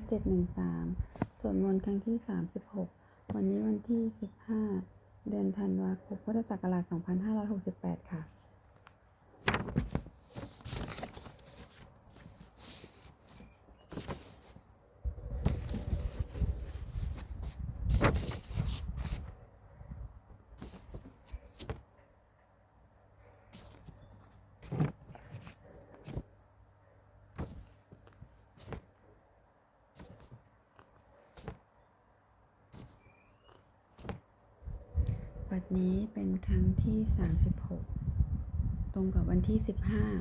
ขเจ็ดหนึ่งสามสวดมนต์ครั้งที่สามสิบหกวันนี้วันที่สิบห้าเดือนธันวาคมพุทธศักราชสองพันห้าร้อยหกสิบแปดค่ะ บัดนี้เป็นครั้งที่ 36 ตรงกับวันที่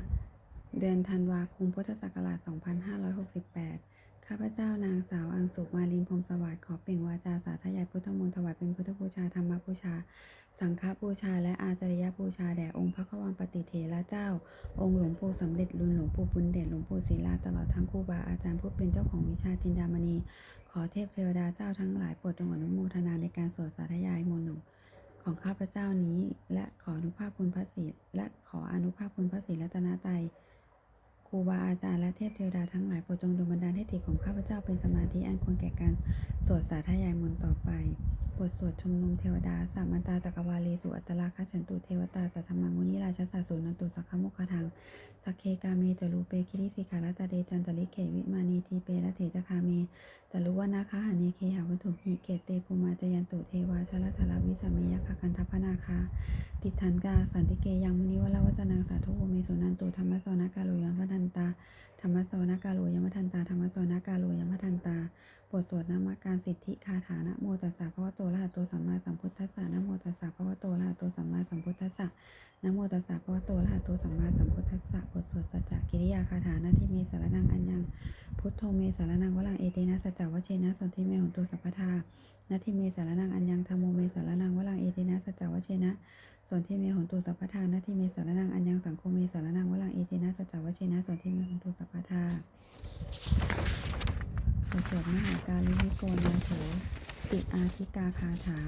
15 เดือนธันวาคมพุทธศักราช 2568 ข้าพเจ้านางสาวอังสุมาลินพรมสวัสดิ์ขอเปล่งวาจาสาธยายพุทธมนต์ถวายเป็นพุทธบูชาธรรมบูชา สังฆบูชา และอาจาริยบูชาแด่องค์พระขวังปฏิเถระเจ้า องค์หลวงปู่สำเร็จรุนหลวงปู่บุญเดชหลวงปู่ศิลาตลอดทั้งครูบาอาจารย์ผู้เป็นเจ้าของวิชาจินดามณี ขอเทพเทวดาเจ้าทั้งหลายโปรดจงอนุโมทนาในการสวดสาธยายมนต์หลวง ของข้าพเจ้านี้ และขออนุภาพคุณพระศรีและขออนุภาพคุณพระศรีรัตนตรัยครูบาอาจารย์และเทพเทวดาทั้งหลายโปรดจงดลบันดาลให้จิตของข้าพเจ้าเป็นสมาธิอันควรแก่การสวดสาธยายมนต์ต่อไป บทสวดชุมนุมเทวดาสามันตาจักรวาลีสุอัตตราคฉันตุเทวตาสัทธมังมุนิราชสาสุนันตุสักขมุขทังสักเคกาเมจรูเปคิริสิกาลตาเดจันตลิเขวิมานีทีเปละเถจคาเมตลุวนาคาหาเนเคหาวัตถุหิเกตเตภูมาจยันตุเทวาชลทลวิสเมยคคันทพนาคาติทันกาสันติเกยังมุนิวลาวัจนังสาธุเมสุนันตุธรรมสวนากาโลยัมพัทันตา รรมสวนกาโลยัมพัทันตาธรรมสวนกาโลยัมพัทันตาบทสวดนามการสิทธิคาถานะโมตัสสะภะวะโตระหะโตสัมมาสัมพุทธัสสะนะโมตัสสะภะวะโตระหะโตสัมมาสัมพุทธัสสะนะโมตัสสะภะวะโตระหะโตสัมมาสัมพุทธัสสะบทสวดสัจจกิริยาคาถานะที่เมสารนังอัญญังพุทโธเมสารนังวลังเอเตนะสัจจวเชนะสนทิเมหนตุสัพพทานาทิเมสารนังอัญญังธรรมโมเมสารนังวลังเอเตนะสัจจวเชนะ ส่วนทิเมหนตุสัพพทานาทิเมสารนังอัญญังสังโฆเมสารนังวลังเอเตนะสัจจวชเชนะส่วนทิเมหนตุสัพพทาสวดมหาการิวิโกนาโถติอาธิกาคาถา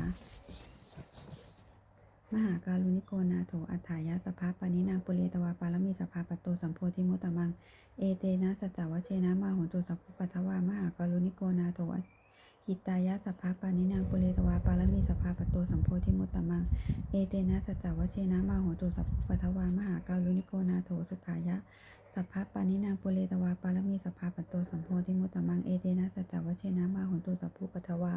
มหาการุณิโกนาโถอัฏฐายะสภาปานินางปุเรตวาปารมีสภาปตโตสัมโพธิมุตตมัง เอเตนะสัจจวชเชนะมาโหตุสัพพปัทวามหาการุณิโกนาโถ หิตายะสัพพะปานินางปุเรตวาปารมีสภะปตโตสัมโพธิมุตตมัง เอเตนะสัจจวชเชนะมาโหตุสัพพุปทวามหาการุณิโกนาโถสุขายะสัพพะปานินางปุเรตวาปารมีสภะปตโตสัมโพธิมุตตมัง เอเตนะสัจจวชเชนะมาโหตุสัพพุปทวา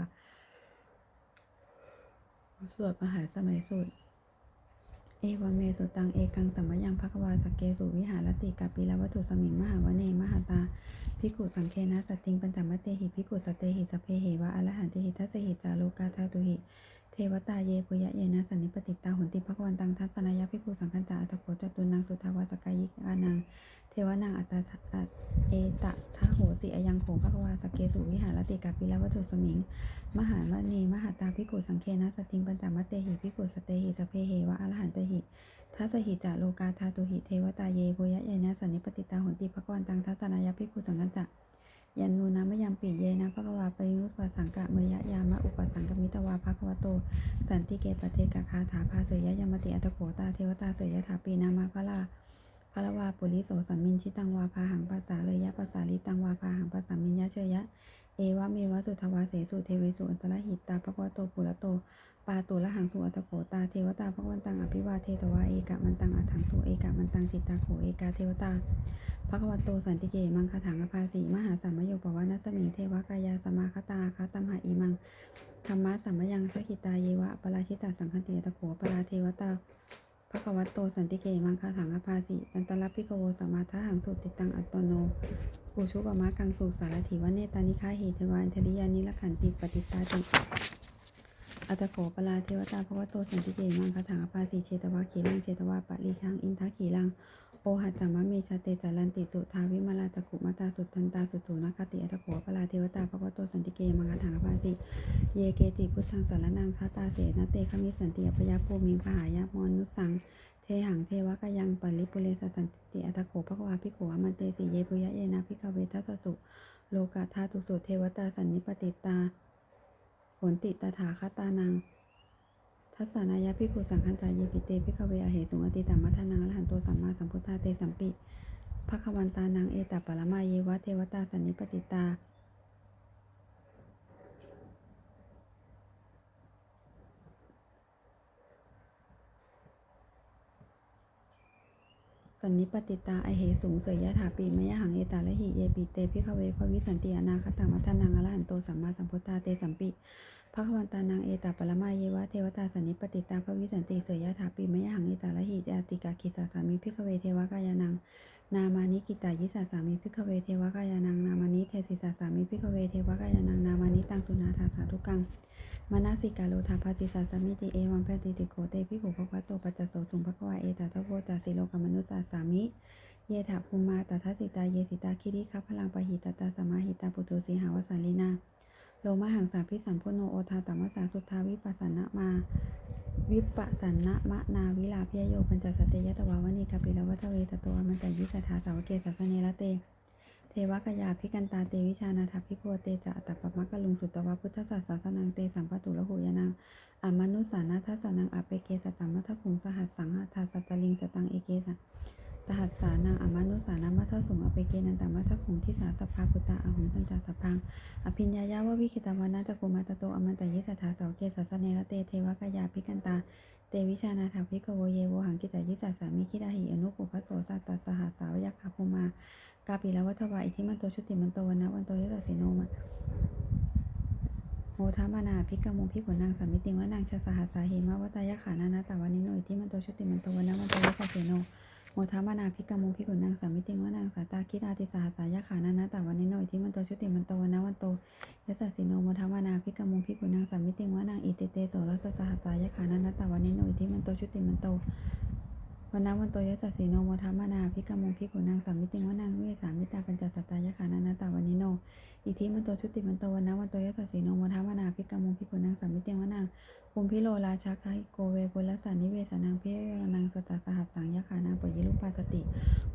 สวดมหาสมัยสุด เอวเมสุตังเอกังสัมมยังภควาสเกสุวิหารติกาปิลวัตถุสมิงมหาวเนมหาตาพิกุสังเคนะสตติงปัญจมเตหิพิกุสเตหิสเพเหวะอรหันติหิทัสสหิจาโลกาทาตุหิเทวตาเยปุยะเยนะสันนิปติตาหุนติภควันตังทัศนายะพิกขุสังคันตาอัตโขจตุนังสุทาวาสกายิกานัง เทวนังอัตตาเอตะทะโหสิอยังโขภควาสเกสุวิหารติกาปิลวัตถุสมิง มหาวเนมหาตาภิกุสังเคนะสติงปัญจมเตหิภิกุสเตหิสเพเหวะอรหันตหิทัสหิจาโลกาธาตุหิเทวตาเยโพยะเยนะสันนิปติตาหนติภกวันตังทัศนายาภิกุสังกัจจะยันนูนะมยามปีเยนะภควาปริมุตปสังกะเมยะยามะอุปสังกมิตวาภควโต สันติเกปเจกะคาถาภาเสยยะยมติอัตโขตาเทวตาเสยยะถาปีนามาพระลา พระวาปุริโสสัมมินชิตังวาพาหังภาษาเลยยะภาษาลิตังวาพาหังภาษามินยะเชยะ เอวะเมวะสุทวาเสสุเทเวสุอันตรหิตตาภควโตปุระโต ปาตุละหังสุอัตโขตาเทวตาพระวันตังอภิวาเทตวาเอกะมันตังอัฏฐังสุเอกะมันตังจิตตาโขเอกาเทวตาพระวันโตสันติเกมังคถังอภาสีมหาสัมมโยปวานัสมิงเทวกายาสมาคตาคาตัมหาอิมังธรรมะสัมมยังสกิตาเยวะปราชิตาสังคติอัตโขปราเทวตา พระวัตโตสันติเกมังคถังอภาสีตันตลับพิกโวสมาทหังสุติตังอัตโนปูชุปมะกังสุสารถิวเนตานิคาเหตวานทริยานิลขันติปฏิตาติอัตโขปลาเทวตาพระวัตโตสันติเกมังคถังอภาสีเชตวะขีลังเชตวะปะลีคังอินทาขีลัง โอหัจจามะเมชาเตจารันติสุทาวิมาลาจักขุมาตาสุทันตาสุตูนคติอัตโขปลาเทวตาภวโตสันติเกมังคถังภาสีเยเกจิพุทธังสารนังคาตาเสนเตคมิสันติอภยาภูมิพหายามนุสังเทหังเทวะกยังปริปุเรสสันติอัตโขภควาภิกขุอมันเตสีเยปุยะเยนะภิกเวทัสสสุโลกาธาตุสุเทวตาสันนิปติตาผลติตถาคตานัง ทัศนายะพิคุสังคันตายปิเตพิกเวอเหสุงอติตามัทนังอรหันโตสัมมาสัมพุทธาเตสัมปิภควันตานังเอตปปรมาเยวะเทวตาสันนิปติตา นนิปติตาไอเหสูงเสยยะถาปีมะยะหังเอตาละหิเยปีเตพิขเวพวิสันติอนาคตังมัทนังอรหันโตสัมมาสัมพุทธาเตสัมปิพระควันตานังเอตาปรมาเยวะเทวตาสันนิปติตาภวิสันติเสยยะถาปีมะยะหังเอตาละหิจาติกาคิสาสามิพิขเวเทวกายานัง นามานิกิตายิสาสามิพิขเวเทวกายานังนามานิเทศิสาสามิพิขเวเทวกายานังนามานิตังสุนาทาสาทุกังมานาสิกาโลธาภาสิสาสามิติเอวังแพติติโกเตพิขุภควะโตปัจจโสสุงภควาเอตาทโวจาสิโลกมนุสสาสามิเยถาภูมาตทัสสิตาเยสิตาคิริคัพพลังปะหิตตาสมาหิตาปุตุสีหาวสาลีนา โลมาหังสาพิสัมพุโนโอทาตัมมสสาสุทธาวิปัสสนะมา วิปัสสนะมะนาวิลาพิยโยปัญจสเตยตวาวณีกาปิลวัตเวตโตอมันตยิสทธาสาวเกสัสเนละเต เทวกยาพิกันตาเตวิชานาถพิโกเตจะอัปมักลุงสุตวะพุทธศาสสนังเตสัมปตุละหุยานังอามนุสานาทัสนังอเปเกสตัมมัทคุงสหัสสังหทาสัตลิงสตังเอเกสะ หัสสานังอามานุสานามัทสุงอเปเกนันตมัทคุงทิสาสภาพุตตาอหุนตันจาสพัง อภิญญายาววิคิตาวานาตะกุมาตโตอมันตยิสถาเสาเกสัสเนละเตเทวกายาพิกันตา เตวิชานาถาภิกขโวเยโวหังกิตายิสาสามิคิดาหิอนุปุพพโสสัตตสหัสสาวยคาภูมากาปิลวัฏวาอิทิมันโตชุติมันโตวันะวันโตยตสิโนมะโมทามานาภิกขมุภิกขุนางสามิติงวานางชาสหัสสาหิมะวัตายะขานานาตาวันนิโนอิทิมันโตชุติมันโตวันะวันโตยตสิโน โมทามานาภิกามุภิกขุนางสามิติงวานางสาตาคิดาติสาสายะขานานาตาวันนิโนอิทิมันโตชุติมันโตวันะวันโตยตสิโนโมทามานาภิกามุภิกขุนางสามิติงวานางอิติเตโสรัสสหสสายะขานานาตาวันนิโนอิทิมันโตชุติมันโต วันนั้นวันโตยสัสสีโนโมทัมมานาพิกามงพิกุนางสามิติงวนางเวสามิตาปัญจสัตตายะขานานาตาวันนิโน อิทิมันโตชุติมันโตวันนั้นวันโตยสัสสีโนโมทัมมานาพิกามงพิกุนางสามิติงวนางภูมิพิโลราชาคาหิโกเวปุลสานิเวสนางเพรนางสตาสหัสสังยะขานางปยิลุปาสติ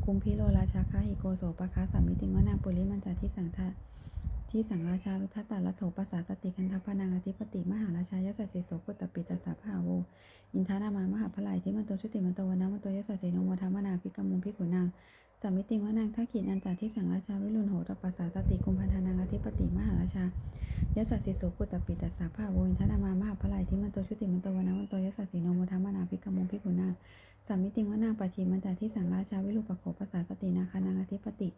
คุมพิโลราชาคาหิโกโสปะคาสามิติงวนางปุริมันจาที่สังทา ที่สังราชาทัตตาละโถปัสสาสติกันทัพพนางอธิปติมหาราชายสัสสิโสกุตตปิตสาภาโวอินทานามามหาพลายที่มันโตชุติมันโตวันะมันโตยสัสสิโนโมธรรมนาพิกามุงพิขุนาง สามิติงวานางทักขินอันตาที่สังราชาวิรุณโหตปัสสาสติกุมพันธานางอธิปติมหาราชายสัสสิโสกุตปิตัสสาภาโวินทนามามหาพลายที่มันโตชุติมันโตวนนะมันโตยสัสสีโนโมทามนาพิกมุงพิขุนาสามิติงวานางปัจฉิมันตาที่สังราชาวิรุปโขปัสสาสตินาคานางอธิปติ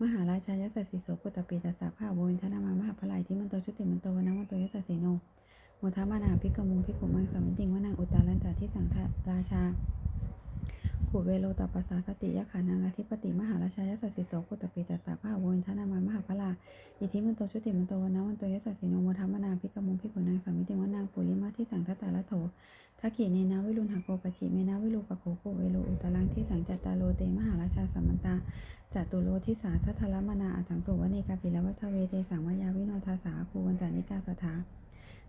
มหาราชายสัสสิโสกุตปิตัสสาภาโวินทนามามหาพลายที่มันโตชุติมันโตวนนะมันโตยสัสสีโนโมทามานาพิกมุงพิกุมังสามิติงวานางอุตตาลันจาที่สังราชา ขุเวโลตปปสสาสติยะขานางอธิปติมหาราชายสัสสิโสกุตปิตัสสะภาโวินทนามามหาพลาอิทิมันโตชุติมันโตวนะวันโตยสัสสิโนโมทามนาพิกมุงพิกุนางสามิติวานางปุริมาที่สังทตาละโถทักขีเนนาวิรุณหโกปชิเมนาวิรูปะโคโกเวโลอุตตลังที่สังจัตตาโลเตมหาราชาสัมมันตาจัตุโลทิสาทัทธลมนาอัถังสุวเนกาปิลวัฏเวเตสังวายาวิโนทาสาคูวันจานิกาสถา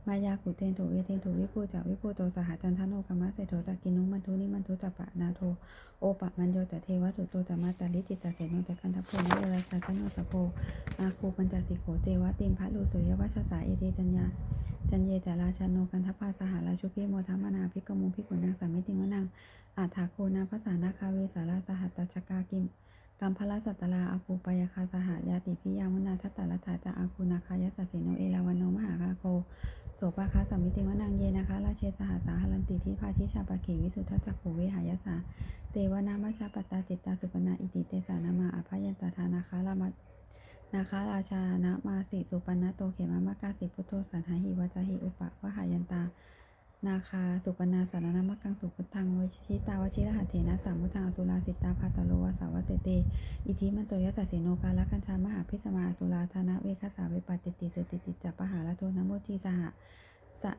มายาขุเทนโถเวเทนโถวิปูจักวิปูโตสหจันทโนกรรมะเสโถจักกินุมันทุนิมันทุจัปะนาโทโอปะมันโยจัเทวสุโตจัมาตาลิจิตตาเสนจักกันทัพโพนิโยราชาชโนสโพอาคูปัญจสิโขเจวะติมพระลูสุยวัชสาเอเทจัญญาจันเยจาราชาโนกันทัพพาสหราชุพิโมทัมนาภิกมุงภิกุนางสามิติวนางอาถาโคนาภาษานาคาเวสาราสหัตตชกากิม กัมพลสัตตลาอาคูปยคาสหายาติพิยามุนาทัตตาลถาจาอาคูนาคายสัสเสโนเอลาวันโนมหาคาโคโสปาคาสัมมิติวนางเยนะคะราเชสหาสาหลันติทิพาชิชาปะเขวิสุทธจักขูเวหายสาเตวนามาชาปตตาจิตตาสุปนาอิติเตสานามาอภยันตทานาคารามานาคาราชานะมาสิสุปนะโตเขมามากาสิพุทโธสันหหิวัจหิอุปะวหายันตา นาคา สุปนาสารนามกังสุพุทธังวชิตาวชิรหัตเถนะสามุทังอสุราสิตาภาตโลวาสาวเสเต อิทิมันโตยสัสสิโนกาลกัญชามหาพิสมาสุราธนะเวคสาเวปติติสุติติจัปปหาละโทนะโมทีสหสะ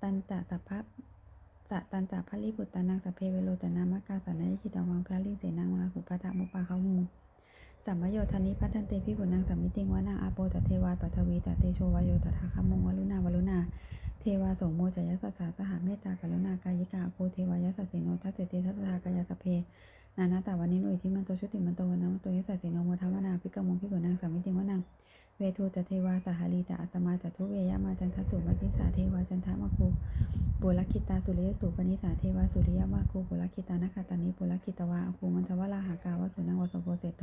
ตันตะสัพพะสะตันตะพะลิบุตตานังสพเพเวโรจนามกาสานยิคิตวังพระลิงเสนังวราหุปะทะมุปาเขาหูสัมมโยธานิพัฒนเตพิบุนังสัมมิติงวนาอาโปตเทวาปัทวีตเตโชวโยตถาคมงวลุนาวลุนา วาโสมโมจยสัสสาสหเมตตากรุณากายิกาโคเทวายสัสสิโนทัตเตเตทัตตากายสเพนานาตาวันนิโนอิทิมันโตชุติมันโตวันนะมันโตยสัสสิโนโมทาวนาพิกมงพิกุนางสามิติงวานางเวทูจเทวาสหารีจะอัสมาจะทุเวยามาจันทสุวันิสาเทวาจันทมาคูปุรคิตาสุริยสุปนิสาเทวาสุริยมาคูปุรคิตานาคาตานิปุรคิตวาอคูมันทวลาหากาวสุนังวสโพเศโธ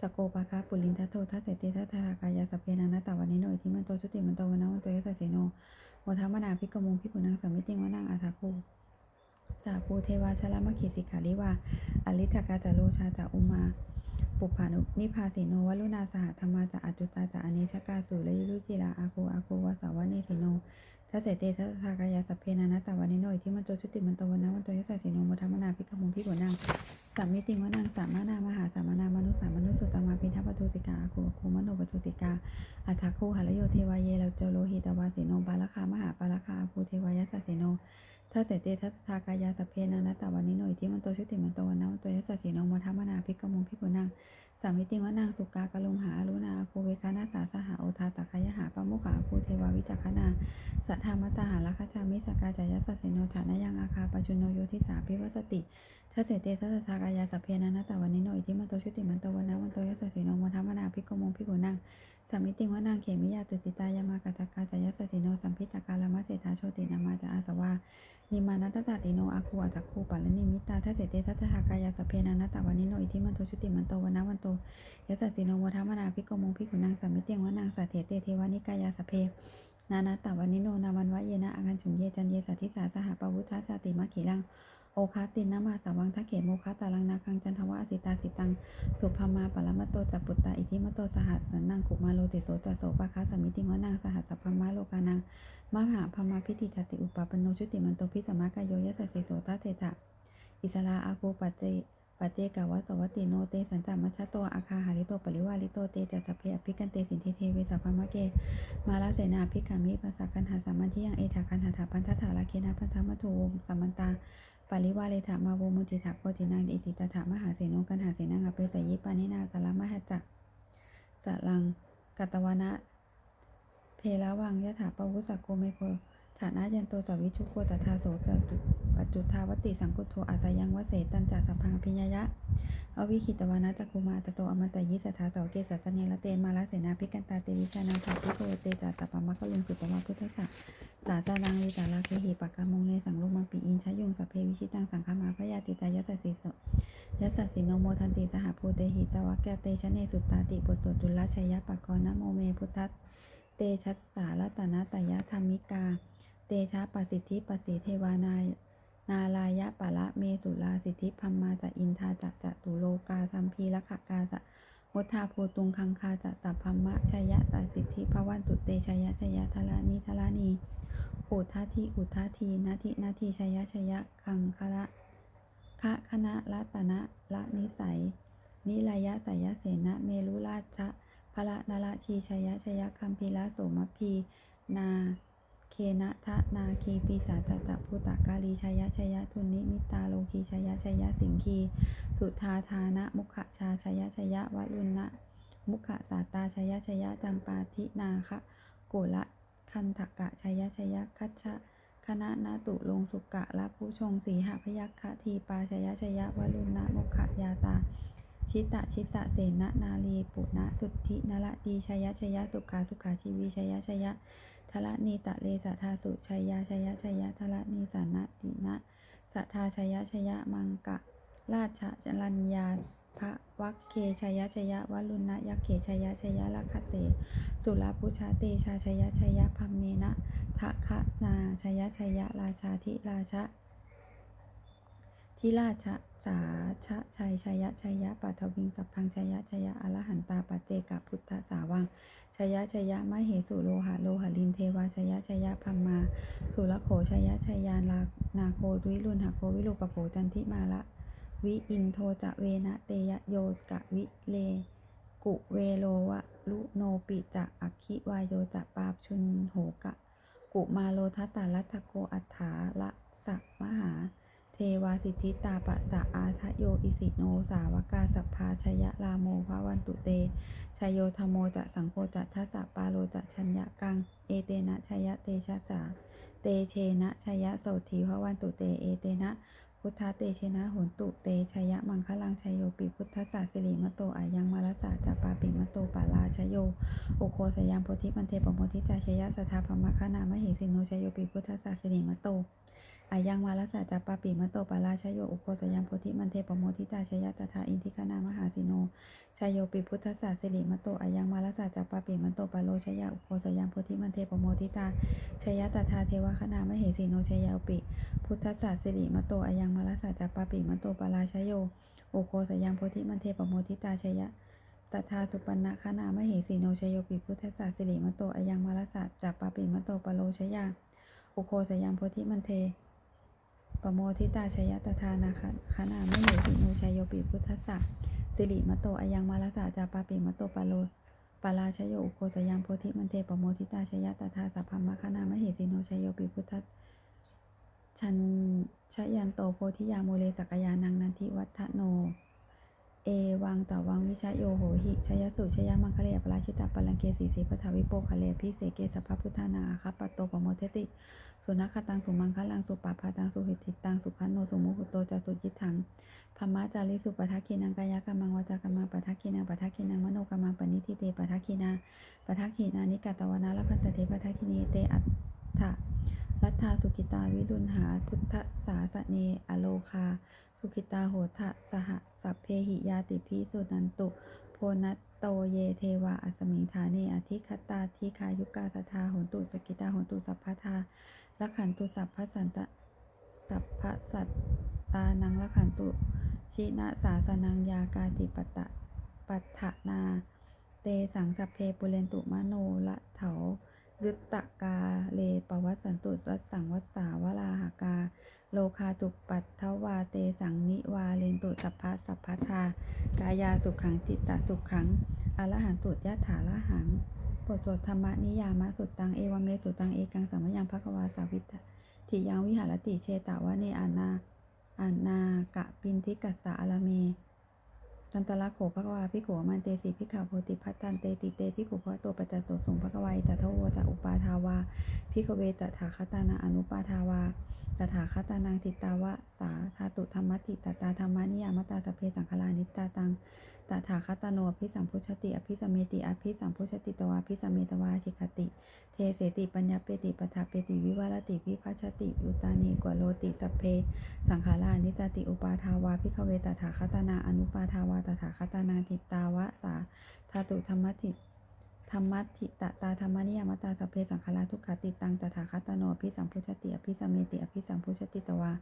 สโกปาคาปุลินทัตโตทัตเตเตทัตถากายาสเพนานาตาวันนิโนอิทิมันโตชุติมันโตวันนะมันโตยสัสสิโน โอทามนาพิกมงพิกุนังสามิติงวานางอาทาภูสาภูเทวาชลามขีสิการิวาอลิทกาจโรชาจาอุมา ปุปผานุนิพาสิโนวลุนาสหธรรมาจะอจุตาจะอเนชกาสุเลยุรุจิลาอาโคอาโควาสาวะเนสิโนทัสเสเตทัสากายาสพเพนานาตาวานิโนอิทิมันโตชุติมันโตวันนะวันโตยสสสิโนมทัมมนาพิกมุงพิโกนังสามิติงวนังสามานามหาสามานามนุสามนุสุตมาพิทัปทุสิกาอาโคอาโคมโนปทุสิกาอัฏฐคูหะโยเทวายเยเราเจโลหิตวาสิโนปาลคามหาปาลคาอาภูเทวายสสสิโน ถ้าเสเตทัสทากายาสเพนานาตาวันนิโนอิทิมันโตชุติมันโตวันนะวันโตยสสสิโนมทัมมนาพิกมุงพิโกนังสามิติวนางสุกากะลุมหาอรุณาโคเวคานาสาสหาโอทาตักขยหาปมุขาภูเทวาวิจักขนาสัทธามตาหาลัคจามิสกาจายสัสเสโนฐานยังอาคาปัจจุโนโยทิสาพิวสติทัสเสเตทัสทากายาสเพนานาตาวันนิโนอิทิมันโตชุติมันโตวันนะวันโตยสสสิโนมทัมมนาพิกมงพิโกนัง สามิติวะนางเขมิยาตุสิตายามากตกาจายสัสสิโนสัมพิตากาลมะเสธาโชตินามาจาอาสวานิมานัตตาติโนอาคูอัตตคูปัลลนิมิตาทัสเสเตทัสสะทากายาสพเพนานาตาวันนิโนอิทิมันโตชุติมันโตวันนะวันโตยสสสิโนโมทัมมนาภิกโมงภิกขุนางสัมมิเตียงวานางสัตเถเตเทวานิกายาสพเพนานาตาวันนิโนนาวันวะเยนะอากันฉุนเยจันเยสัทธิสาสหปวุฒาชาติมะขีลัง โอคาตินนามาสาวังทะเขโมคาตาลังนาคังจันทวะสิตาสิตัง สุภมาปรมตโตจัปุตตาอิทิมโตสหัสสันนังกุมาโลติโสจัสโสปะคาสมิติงวานางสหัสสพมาโลกานังมหาพมาพิติจติอุปปโนชุติมันโตพิสมากายโยยสสสิโสตเตจะอิสลาอาคูปัจเจปัจเจกาวสวัติโนเตสันจามัชโตอาคาหาริโตปริวาริโตเตจัสสเพอภิกันเตสินทิเทเวสัพพมะเก มาลาเสนาภิกขามิปัสสะกันหาสามัญที่ยังเอถากันหาถาปันทัฐาลาเคนะพันธมัตถุวงสัมมันตา ปริวาเลถามาโวมุติถาโกตินังอิติตถามหาเสนุกันหาเสนังอเปสยิปานินาตละมหจักสลังกัตวนะเพละวังยะถาปวุสสะโกเมโค ฐานะยันโตสวิชุโกตถาโสปัจจุทาวติสังกุโทอาสยังวเสตันจัสัพพังอภิญญายะอวิคิตวานะจักุมาตโตอมันตยิสัทธาเสาเกสัสเนละเตมาลาเสนาภิกันตาเตวิชานาถาพุทโธเตจัตตปะมะกะลุงสุตตวะพุทธะสะสาจานังวิตาลาเคหิปะกามงเลสังลุมังปีอินชยุงสพเพวิชิตังสังฆมาพยาติตายสสสิสยสสสิโนโมทันติสหภูเตหิตวะแกเตชะเนสุตตาติปุตโสจุลชัยยะปะกรนะโมเมพุทธัสเตชัสสาลตนะตยะธรรมิกา เตชะปสิทธิปสิเทวานายนาลายะปะละเมสุลาสิทธิพัมมาจะอินทาจะจะตุโลกาสัมพีละขกาสะมุทาภูตุงคังคาจะสัพพัมมะชยะตาสิทธิภวันตุเตชยะชยะทลานิทลานีอุทาทีอุทาทีนาทินาทีชยะชยะคังคละคะคณะละตนะละนิสัย นิลายะสายะเสนะเมรุราชะพระนละชีชยะชยะคัมพีละโสมพีนา เคนะทะนาคีปีศาจตะพุตกาลีชยะชยะทุนนิมิตาโลคีชยะชยะสิงคี สุทาทานะ มุขชาชยะชยะวรุณนะมุขสาตาชยะชยะจัมปาทินาคะโกละคันทกะชยะชยะคัชชะคณะนาตุลงสุกะละผู้ชงสีหพยัคคะทีปาชยะชยะวรุณนะมุขยาตาชิตะชิตะเสนะนาลีปุณะสุทธินละดีชยะชยะสุขาสุขาชีวีชยะชยะ ละนีตะเลสะทาสุชัยยาชยะชัยยะทละนีสานะตินะสัทธาชัยยะชัยยะมังกะ ราชจรัญญาพระวักเคชัยยะชัยยะวลุณะยักเขชัยยะชัยยะลัคเส สุรพุชาเตชาชัยยะชัยยะพัมเมนะทะคะนาชัยยะชัยยะราชาธิราชะทิราชะ สาชะชัยชยะชยะปัทวิงสัพพังชยะชยะอรหันตาปัจเจกพุทธสาวังชยะชยะมะเหสุโลหะโลหะลินเทวาชยะชยะพัมมา สุรโขชยะชยานานาโควิรุณหโควิรูปโขจันทิมาละ วิอินโทจะเวนะเตยะโยกะวิเลกุเวโลวะลุโนปิจะอัคคิวายโยจะปาบชุนโหกะ กุมาโลทัตตาลัทธโกอัฏฐาละสักมหา เทวาสิทธิตาปะสะอาทะโยอิสิโนสาวกาสัพพาชยะลาโมภาวันตุเตชยโยธโมจะสังโฆจะทัสสะปาโลจะชัญญะกัง เอเตนะชยะเตชะสาเตเชนะชยะโสธีภวันตุเตเอเตนะพุทธเตเชนะโหนตุเตชยะมังคลังชยโยปิพุทธสสะสิริมโตอายังมาลสาจะปาปิมโตปาลาชยโยอุโคสยามโพธิมันเทปโมทิจาชยะสทาพมะคณามหิสิโนชยโยปิพุทธสสะสิริมโต อายังวาลสะจัปาปิมโตปาราชโยอุโคสยังโพธิมันเทปโมทิตาชยตถาอินทิคณามหาสิโนชายโยปิพุทธศาสิริมโตอายังวาลสะจัปาปิมโตปาโลชยาอุโคสยังโพธิมันเทปโมทิตาชยตถาเทวคณามเหสีโนชยาปิ พุทธศาสิริมโตอายังวาลสะจัปาปิมโตปาราชโยอุโคสยังโพธิมันเทปโมทิตาชยะตถาสุปันนะคณามเหสีโนชยโยปิพุทธศาสิริมโตอายังวาลสะจัปาปิมโตปาโลชยาอุโคสยังโพธิมันเท ปโมทิตาชยตทานาคคณาไมเหสีโนชัยโยปิพุทธสสะสิริมโตอายังมาลสาจาปาปิมโตปาโลปาราชโยอุโคสยังโพธิมันเทปโมทิตาชยตทาสัพพมคณามเหสิโนชัยโยปิพุทธชันชยันโตโพธิยาโมเลสักยานังนันทิวัฒโน เอวังตะวังวิชโยโหหิชยสุชยมังคะเลปราชิตาปลังเกสีสีปทาวิโปคะเลพิเศเกสัพพพุทธานาอาคาปโตปโมเทติ สุนัขตังสุมังคลังสุปาพาตังสุหิติตังสุขันโนสุมุหุโตจะสุจิตถังพมะจาริสุปทักขินังกายกรรมังวจากรรมังปทักขินังปทักขินังมโนกรรมังปณิทิเตปทักขินาปทักขินานิกาตวนาลพันตเทปทักขินีเตอัตถะ รัตถาสุกิตาวิรุณหาพุทธสาสเนอโลคา สุขิตาโหทะสหสัพเพหิยาติพิสุนันตุ โพนัตโตเยเทวาอัสมิงฐาเนอธิคตาทิคายุกาสทาโหนตุสกิตาโหนตุสัพพทาละขันตุสัพพสันตสัพพสัตตานังละขันตุ ชินะสาสนังยากาติปตะปัฏฐนา เตสังสัพเพปุเรนตุมโนละเถา ยุตตะกาเลปวัสสันตุสัสสังวัสสาวลาหากา โลคาตุปัตทวาเตสังนิวาเลนตุสัพพะสัพพทากายาสุขังจิตตสุขังอรหันตุยะถาละหังบทสวดธรรมนิยามะสุดตังเอวเมสุตังเอกังสัมมยังภควาสาวิตทิยังวิหารติเชตาวะเนอานาอานากะปินทิกัสสะอลาเม ตันตละโขภควาพิโขมันเตสิพิขาโพติพัตตันเตติเตพิโขพระตัวปัจจโสสงภควายตถโวจะอุปาทาวาพิขเวตถาคตานาอนุปาทาวาตถาคตานังติตาวะสาธาตุธรรมติตตาธรรมานิยามตาสพเพสังคลานิตตาตัง ตถาคตโนอภิสัมพุชติ อภิสมเมติอภิสัมพุชติตวาภิสมเมตวาชิคติ เทเสติปัญญาเปติปทาเปติวิวารติวิพัชติอุตานีกวโลติสพเพ สังขารานิจติอุปาทาวาพิขเวตถาคตนาอนุปาทาวาตถาคตนาทิตาวะสาธาตุธรรมติ ธรรมัติตตาธรรมนิยมตาสเพสังขาราทุกขติตังตถาคตโนอภิสัมพุชติอภิสัมเมติอภิสัมพุชติตวา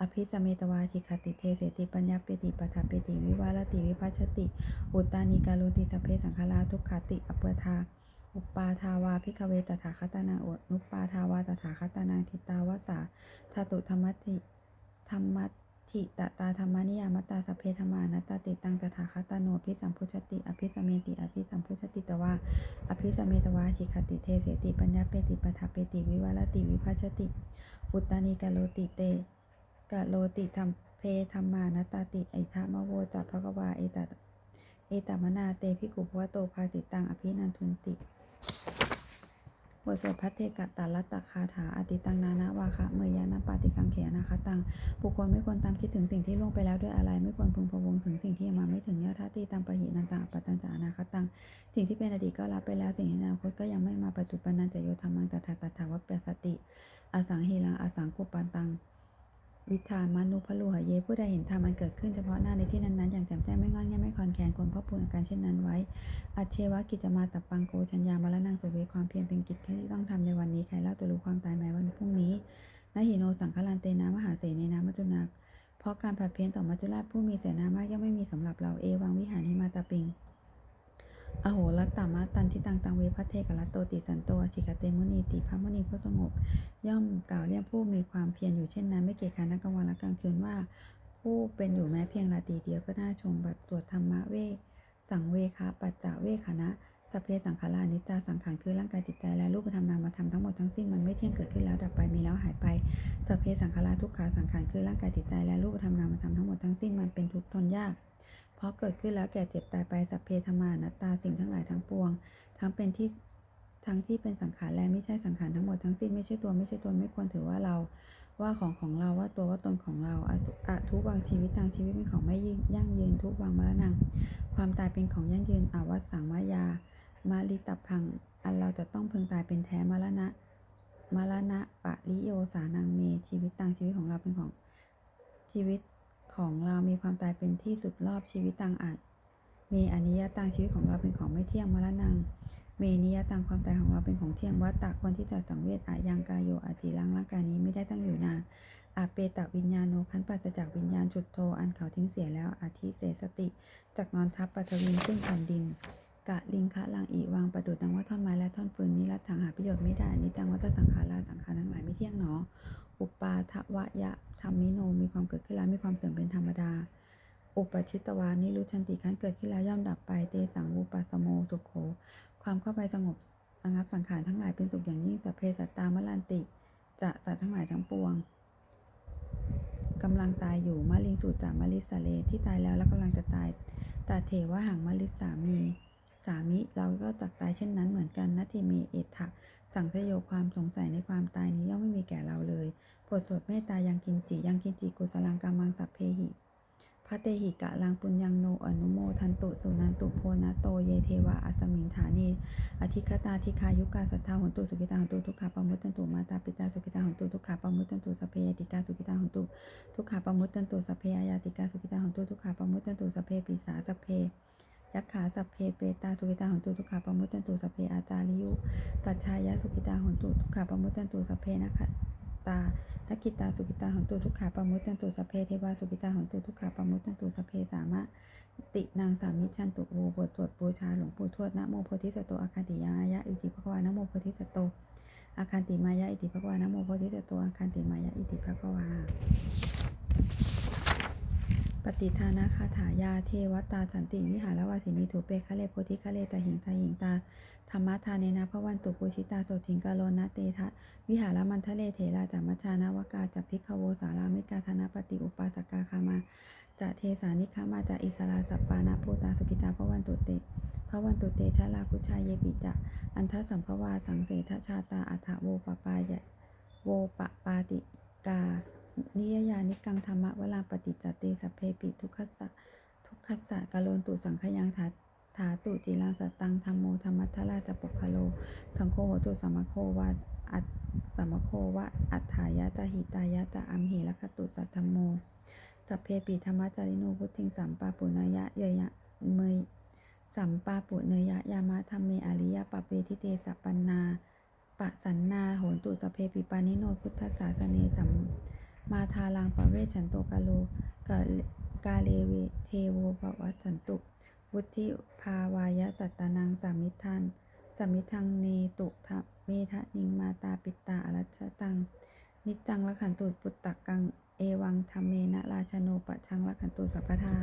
อภิสัมเมตวาชิคติเทเสติปัญญาเปติปทาเปติวิวารติวิพัชติ อุตตานิกาโลติสเพสังขาราทุกขติอปเปทาอุปปาทาวาพิกเวตถาคตนาอดนุปปาทาวาตถาคตนาทิตาวสาทตุธรรมติธรรมั ตถิตตาธรรมนิยามตาสพเพธรรมานัตตติตังตถาคตโนอภิสัมพุชติ อภิสมเมติ อภิสัมพุชติตวาอภิสมเมตวาชิคติเทเสติปัญญาเปติปทาเปติวิวารติวิพัชติ อุตตานิกาโลติเตกะโลติธรรมเพธรรมานตตาติไอทามะโวจัพพะกวาเอตตเอตมนาเตพิกุภวโตภาสิตังอภินันทุนติ บทสวดพัทเทกะตาลัตตคาถาอติตังนานาวาคะเมยานาปาติกังเขนะคะตัง บุคคลไม่ควรตามคิดถึงสิ่งที่ล่วงไปแล้วด้วยอะไร ไม่ควรพึงพะวงถึงสิ่งที่ยังมาไม่ถึงยะทัตติตังปะหินันตังปัตตัญจานาคตัง สิ่งที่เป็นอดีตก็รับไปแล้วสิ่งในอนาคตก็ยังไม่มาปัจจุบันนันจะโยธรรมังตถาตถาวะปปสติ อสังหิรังอสังกุปปันตัง วิธามานุพลูหเย ผู้ใดเห็นธรรมมันเกิดขึ้นเฉพาะหน้าในที่นั้นๆ อย่างแจ่มแจ้งไม่งอนแง่ไม่คลอนแคลนควรเพราะพูนอาการเช่นนั้นไว้ อัจเชวะกิจมาตับปังโกชัญญามรณังสุเวความเพียรเป็นกิจที่ต้องทำในวันนี้ใครเล่าจะรู้ความตายแม้วันพรุ่งนี้นาหิโนสังฆลันเตนะมหาเสในนามัจจุนาเพราะการผัดเพี้ยนต่อมัจจุราชผู้มีเสนามากย่อมไม่มีสำหรับเราเอวังวิหารหิมาตาปิง อโหรัตตามะตันที่ตังตังเวพัเทกรัตโตติสันโตอชิกเตมุนีติพระมุนีผู้สงบ ย่อมกล่าวเรียกผู้มีความเพียรอยู่เช่นนั้น ไม่เกียจคร้านทั้งกลางวันและกลางคืนว่า ผู้เป็นอยู่แม้เพียงราตรีเดียวก็น่าชมบัดสวดธรรมะเว สังเวคะปัจจเวคณะสพเพสังขารานิจจาสังขารคือร่างกายจิตใจและรูปธรรมนามธรรมทั้งหมดทั้งสิ้นมันไม่เที่ยงเกิดขึ้นแล้วดับไปมีแล้วหายไปสพเพสังขาราทุกขาสังขารคือร่างกายจิตใจและรูปธรรมนามธรรมทั้งหมดทั้งสิ้นมันเป็นทุกข์ทนยาก เพราะเกิดขึ้นแล้วแก่เจ็บตายไปสัพเพธรรมานัตตาสิ่งทั้งหลายทั้งปวง ทั้งเป็นที่ทั้งที่เป็นสังขารและไม่ใช่สังขารทั้งหมดทั้งสิ้นไม่ใช่ตัวไม่ใช่ตนไม่ควรถือว่าเราว่าของของเราว่าตัวว่าตนของเราอะทุวังชีวิตทางชีวิตเป็นของไม่ยั่งยืนทุกวังมรณะความตายเป็นของยั่งยืนอวัสังมายามาลิตับพัง อันเราจะต้องพึงตายเป็นแท้มรณะมรณะปะริโยสานังเมชีวิตตังชีวิตของเราเป็นของชีวิต ของเรามีความตายเป็นที่สุดรอบชีวิตตังอัดเมอนิยตังชีวิตของเราเป็นของไม่เที่ยงมรณังเมนิยตังความตายของเราเป็นของเที่ยงวัตตะควรที่จะสังเวชอายังกายโยอาจิรังร่างกายนี้ไม่ได้ตั้งอยู่นานอาเปตะวิญญาโนพันปัจจากวิญญาณจุดโทอันเขาทิ้งเสียแล้วอาทิเสสติจากนอนทับปัทวินซึ่งแผ่นดินกะลิงคะลังอีวางประดุดดังว่าท่อนไม้และท่อนฟืนนี้ละถังหาประโยชน์ไม่ได้นิจังวัตสังขาราสังขารทั้งหลายไม่เที่ยงหนอ อุปาทวะยะธรรมิโน มีความเกิดขึ้นแล้วมีความเสื่อมเป็นธรรมดา อุปชิตวานิรุชันติขันเกิดขึ้นแล้วย่อมดับไป เตสังอุปสโมสุขโข ความเข้าไปสงบระงับสังขารทั้งหลายเป็นสุขอย่างยิ่งสัพเพสัตตามลันติ จะสัตว์ทั้งหลายทั้งปวงกำลังตายอยู่มาลิงสูตรจากมาลิสาเลที่ตายแล้วแล้วกำลังจะตายตาเทวะหังมาลิสามี สามิเราก็จักตายเช่นนั้นเหมือนกันนัตถิเมเอทะ สังทโยความสงสัยในความตายนี้ย่อมไม่มีแก่เราเลยบทสวดเมตตายังกินจิยังกินจิกุสลังกามังสัพเพหิพระเตหิกะลังปุญญังโนอนุโมทันตุสุนันตุโพนะโตเยเทวะอัสมิงฐานีอธิคตาธิคายุกาสัทธาหนตุสุกิตาหนตุทุกขาปมุตตันตุมาตาปิตาสุกิตาหนตุทุกขาปมุตตันตุสเพยติกาสุกิตาหนตุทุกขาปมุตตันตุสเพอายาติกาสุกิตาหนตุทุกขาปมุตตันตุสเพปิสาสเพ ยักขาสัพเพเปตาสุกิตาหนตุทุกขาปมุตตันตุสัพเพอาจาริยุปัจชายะสุกิตาหนตุทุกขาปมุตตันตุสัพเพนะคะตานักกิตาสุกิตาหนตุทุกขาปมุตตันตุสัพเพเทวาสุกิตาหนตุทุกขาปมุตตันตุสัพเพสามะตินางสามิชันตุโวบทสวดบูชาหลวงปู่ทวดนะโมโพธิสัตโตอาคาติยายะอิติภควานะโมโพธิสัตโตอาคันติมายะอิติภควานะโมโพธิสัตโตอาคันติมายะอิติภควา ฏิทานาคาถายาเทวตาสันติวิหารวาสินีถูเปคะเลโพธิคะเลตาหิงตาหิงตาธรรมทานเนนะพระวันตุปุชิตาโสถิงกาโลนะเตทะวิหารมันทะเลเถราจัมมัชานาวกาจัพิกขโวสารามิกาธนาปฏิอุปาสกาคามาจะเทสานิคามาจะอิสราสัปปานาภูตาสุกิตาพระวันตุเตพระวันตุเตชะลาพุชายเยปิจะอันทสัมภวาสังเสทชาตาอัฐโวปปายะโวปปาติกา นิยยานิกังธรรมะเวลาปฏิจจเตสัพเพปิทุกขสะทุกขสะกะโลนตุสังขยังถาถาตุจิลาสตังธรรมโมธรรมัทราจะปกคโล สังโฆโหตุสัมมโควะอัตสัมมโควะอัฏฐายะตะหิตายะตะอัมหิละคตุสัทธมโมสัพเพปิธรรมจาริโนพุทธิงสัมปาปุณายะเยยะเมยสัมปาปุเนยะยามะธรรมเมอริยปะเปทิเตสัปปนนาปะสันนาโหนตุสัพเพปิปานิโนพุทธศาสเนสัม มาทาลังปเวชันโตกาโลกะกาเลเวเทโวปวัสันตุ วุธิภาวายสัตตานังสามิทันสามิทังเนตุทะเมทะนิงมาตาปิตาอรัชตัง นิจังละขันตุปุตตะกัง เอวังธรรมเมนะราชโนปะชังละขันตุสัพพทา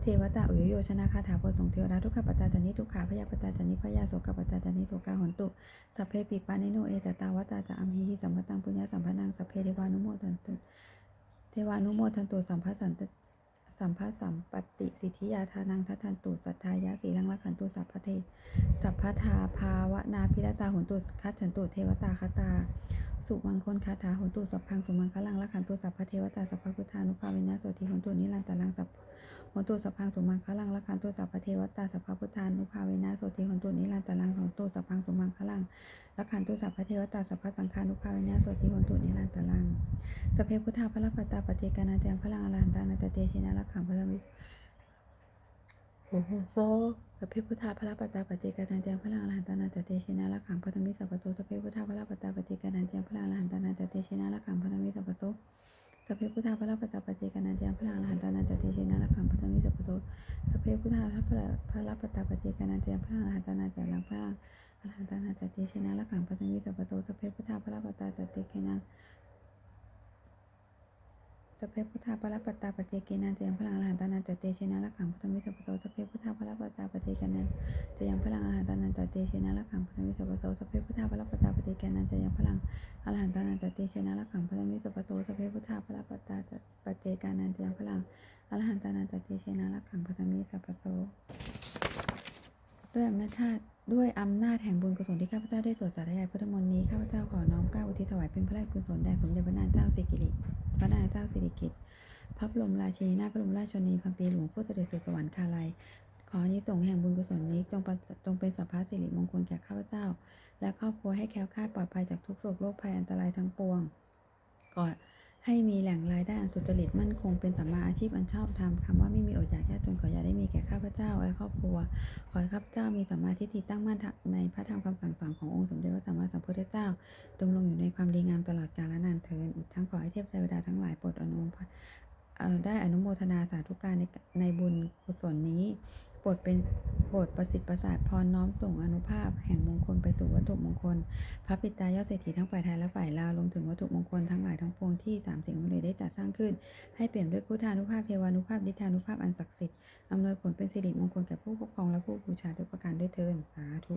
เทวตาอุยโยชนะคาถาโพสงเทวดาทุกขปัจจาจานิทุกขาพยาปัจจาจานิพยาโสกปัจจาจานิโสกาหนตุสัพเพปิปานิโนเอตตาวตาจะอัมหิหิสัมปตังปุญญาสัมปนังสัพเพเทวานุโมทันตุเทวานุโมทันตุสัมภสันตสัมภสัมปติสิทธิยาทานังทัทันตุสัทธายะสีลังละขันตุสัพพเทสัพพทาภาวนาพิรตาหุนตุคัจฉันตุเทวตาคตา สุมังคลคาถาหุนตุสัพพังสุมังคลังละขันตุสัพพเทวตาสัพพพุทธานุภาเวนะโสติหุนตุนิรันตาลังสัพหุนตุสัพพังสุมังคลังละขันตุสัพพเทวตาสัพพพุทธานุภาเวนะโสติหุนตุนิรันตาลังหนตุสัพพังสุมังคลังละขันตุสัพพเทวตาสัพพสังฆานุภาเวนะโสติหุนตุนิรันตาลังสพเพพุทธาพระปตตาปฏิกานาจามพลังอรหันตานาจเตชินาลักขังพระมิ โอ้โหโซสพเพพุทธาพระปัตตาปฏิกานาจามพลังอรหันตานาจเตชินาลักขังพระมิสัพพโสสพเพพุทธาพระปัตตาปฏิกานาจามพลังอรหันตานาจเตชินาลักขังพระมิสัพพโสสพเพพุทธาพระปัตตาปฏิกานาจามพลังอรหันตานาจเตชินาลักขังพระมิสัพพโสสพเพพุทธาพระพระปัตตาปฏิกานาจามพลังอรหันตานาจลังพลังอรหันตานาจเตชินาลักขังพระมิสัพพโสสพเพพุทธาพระปัตตาปฏิกานา สเพพุทธาปรปัตตาปเจเกนันจะยังพลังอรหันตานันจะเตเชนะละขังพุทธมิสัพโตสเพพุทธาปรปัตตาปเจเกนันจะยังพลังอรหันตานันจะเตเชนะละขังพุทธมิสัพโตสเพพุทธาปรปัตตาปเจเกนันจะยังพลังอรหันตานันจะเตเชนะละขังพุทธมิสัพโตสเพพุทธาปรปัตตาปเจเกนันจะยังพลังอรหันตานันจะเตเชนะละขังพุทธมิสัพพโต ด้วยอำนาจธาตุด้วยอำนาจแห่งบุญกุศลที่ข้าพเจ้าได้สวดสาธยายพุทธมนต์นี้ข้าพเจ้าขอน้อมก้าอุทิศถวายเป็นพระราชกุศลแด่สมเด็จพระนางเจ้าสิริกิติ์พระนางเจ้าสิริกิติ์พระบรมราชินีนาถพระบรมราชชนีพันปีหลวงผู้เสด็จสู่สวรรคาลัยขออนิสงส์แห่งบุญกุศลนี้จงจงเป็นสัพพะสิริมงคลแก่ข้าพเจ้า และครอบครัวให้แคล้วคลาดปลอดภัยจากทุกโศกโรคภัยอันตรายทั้งปวงก่อน ให้มีแหล่งรายได้อันสุจริตมั่นคงเป็นสัมมาอาชีพอันชอบธรรมคำว่าไม่มีอดอยากยากจนขออย่าได้มีแก่ข้าพเจ้าและครอบครัว ขอให้ข้าพเจ้ามีสัมมาทิฏฐิตั้งมั่นในพระธรรมคำสั่งสอนขององค์สมเด็จพระสัมมาสัมพุทธเจ้าดำรงอยู่ในความดีงามตลอดกาลและนานเทินอีกทั้งขอให้เทพเทวดาทั้งหลายโปรดอนุโมทนา ได้อนุโมทนาสาธุการในในบุญกุศลนี้โปรดเป็นโปรดประสิทธิ์ประสาทพรน้อมส่งอนุภาพ แห่งมงคลไปสู่วัตถุมงคล พระปิตายอดเศรษฐีทั้งฝ่ายไทยและฝ่ายลาวรวมถึงวัตถุมงคลทั้งหลายทั้งปวงที่สามสิ่งนี้ได้จัดสร้างขึ้น ให้เปลี่ยนด้วยพุทธานุภาพเทวานุภาพดิษฐานุภาพอันศักดิ์สิทธิ์อำนวยผลเป็นสิริมงคลแก่ผู้ปกครองและผู้บูชาด้วยประการด้วยเทินสาธุ